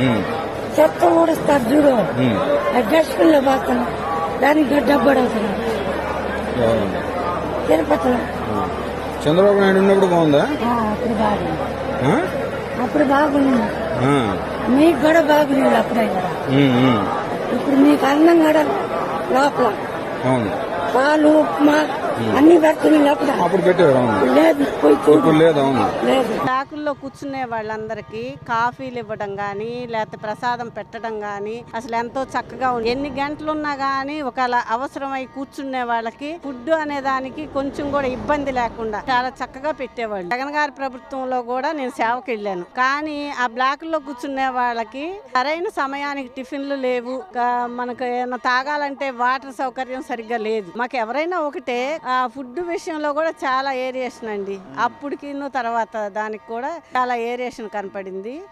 ఉమ్, చెత్త ఊడుస్తారు చూడు. డస్ట్బిన్లో పోతాను దానికి డబ్బు అవును. తిరుపతిలో. చంద్రబాబు నాయుడు ఉన్నప్పుడు బాగుందా? అప్పుడు బాగుంది? అప్పుడు బాగుంది. మీకు కూడా బాగుంది అప్పుడే కూడా ఉమ్, ఉమ్. ఇప్పుడు మీకు అన్నం కూడా లోపల. పాలు ఉప్మా అన్ని పెడుతుంది లోపల. అప్పుడు పెట్టారు లేదు బ్యాకుల్లో బ్లాకుల్లో కూర్చునే వాళ్ళందరికీ కాఫీలు ఇవ్వడం కానీ లేకపోతే ప్రసాదం పెట్టడం కానీ అసలు ఎంతో చక్కగా ఉంది ఎన్ని గంటలున్నా కానీ ఒకవేళ అవసరమై కూర్చునే వాళ్ళకి ఫుడ్ అనే దానికి కొంచెం కూడా ఇబ్బంది లేకుండా చాలా చక్కగా పెట్టేవాళ్ళు. జగన్ గారి ప్రభుత్వంలో కూడా నేను సేవకి వెళ్ళాను కానీ ఆ బ్లాకుల్లో కూర్చునే వాళ్ళకి సరైన సమయానికి టిఫిన్లు లేవు. మనకు ఏమైనా తాగాలంటే వాటర్ సౌకర్యం సరిగ్గా లేదు. మాకు ఎవరైనా ఒకటే ఆ ఫుడ్ విషయంలో కూడా చాలా ఏరియేషన్ అండి. అప్పటికి తర్వాత దానికి కూడా చాలా ఏరియేషన్ కనపడింది.